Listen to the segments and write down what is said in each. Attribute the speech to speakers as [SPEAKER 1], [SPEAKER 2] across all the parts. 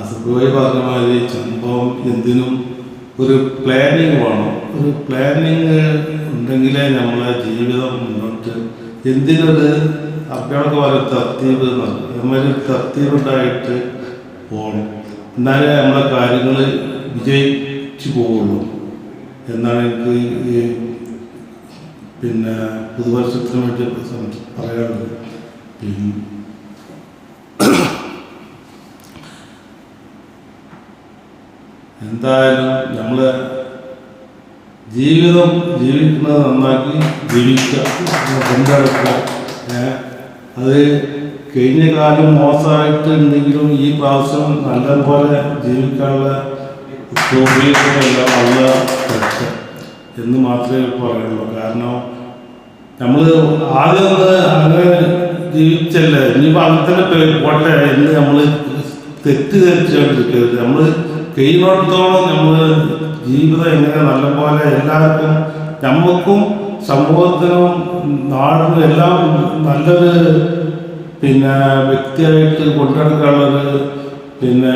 [SPEAKER 1] അസുഖമായി പറഞ്ഞ സംഭവം എന്തിനും ഒരു പ്ലാനിങ് വേണം. ഒരു പ്ലാനിങ് ഉണ്ടെങ്കിലേ നമ്മളെ ജീവിതം മുന്നോട്ട് എന്തിനൊരു അഭ്യർത്ഥ പോലെ നമ്മളൊരു തർത്തീവ് ഉണ്ടായിട്ട് പോകണം. എന്നാലേ നമ്മളെ കാര്യങ്ങൾ വിജയിച്ചു പോവുള്ളൂ എന്നാണ് എനിക്ക് ഈ പിന്നെ പുതുവർഷത്തിന് വേണ്ടി പറയാനുള്ളത്. പിന്നെ എന്തായാലും നമ്മൾ ജീവിതം ജീവിക്കുന്നത് നന്നാക്കി ജീവിക്കുക. കൊണ്ടെടുക്കുക? അത് കഴിഞ്ഞ കാലം മോശമായിട്ട് എന്തെങ്കിലും ഈ പ്രാവശ്യം നല്ലപോലെ ജീവിക്കാനുള്ള നല്ല തരട്ടെ എന്ന് മാത്രമേ പറയുള്ളൂ. കാരണം നമ്മൾ ആദ്യം അങ്ങനെ ജീവിച്ചല്ലേ? ഇനിയിപ്പോൾ അങ്ങനെ തന്നെ പോട്ടെ എന്ന് നമ്മൾ തെറ്റിദ്ധരിച്ചുകൊണ്ടിരിക്കരുത്. നമ്മൾ കഴിയുന്നിടത്തോളം നമ്മൾ ജീവിതം എങ്ങനെ നല്ലപോലെ എല്ലാവർക്കും നമുക്കും സമൂഹത്തിനും നാടിനും എല്ലാം നല്ലൊരു പിന്നെ വ്യക്തിയായിട്ട് കൊണ്ടുനടക്കാനുള്ളൊരു പിന്നെ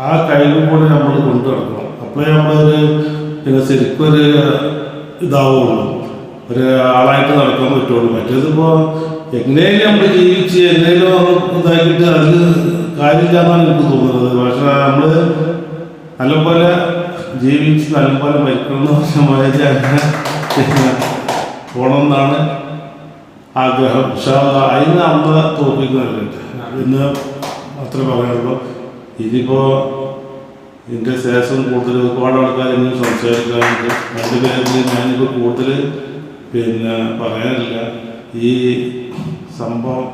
[SPEAKER 1] ആ കഴിവ് കൂടെ നമ്മൾ കൊണ്ടു നടക്കണം അപ്പോഴേ നമ്മളൊരു പിന്നെ ശരിക്കും ഒരു ഇതാവുള്ളൂ. ഒരു ആളായിട്ട് നടക്കാൻ പറ്റുള്ളൂ. മറ്റേതിപ്പോൾ എങ്ങനെയും നമ്മൾ ജീവിച്ച് എങ്ങനെയും ഇതാക്കിയിട്ട് അതിൽ കാര്യമില്ലാന്നാണ് എനിക്ക് തോന്നുന്നത്. പക്ഷേ നമ്മൾ നല്ലപോലെ ജീവിച്ച് നല്ലപോലെ മരിക്കണമെന്ന് എന്ന് പോണമെന്നാണ് ആഗ്രഹം. പക്ഷേ അതിന് അമ്മ തോപ്പിക്കുന്നുണ്ട് ഇന്ന് അത്ര പറയുള്ളൂ. ഇതിപ്പോ ഇതിന്റെ ശേഷം കൂടുതൽ ഒരുപാട് ആൾക്കാർ ഇന്ന് സംസാരിക്കാറുണ്ട്. രണ്ട് പേരിൽ ഞാനിപ്പോൾ കൂടുതൽ പിന്നെ പറയാനില്ല. ഈ സംഭവം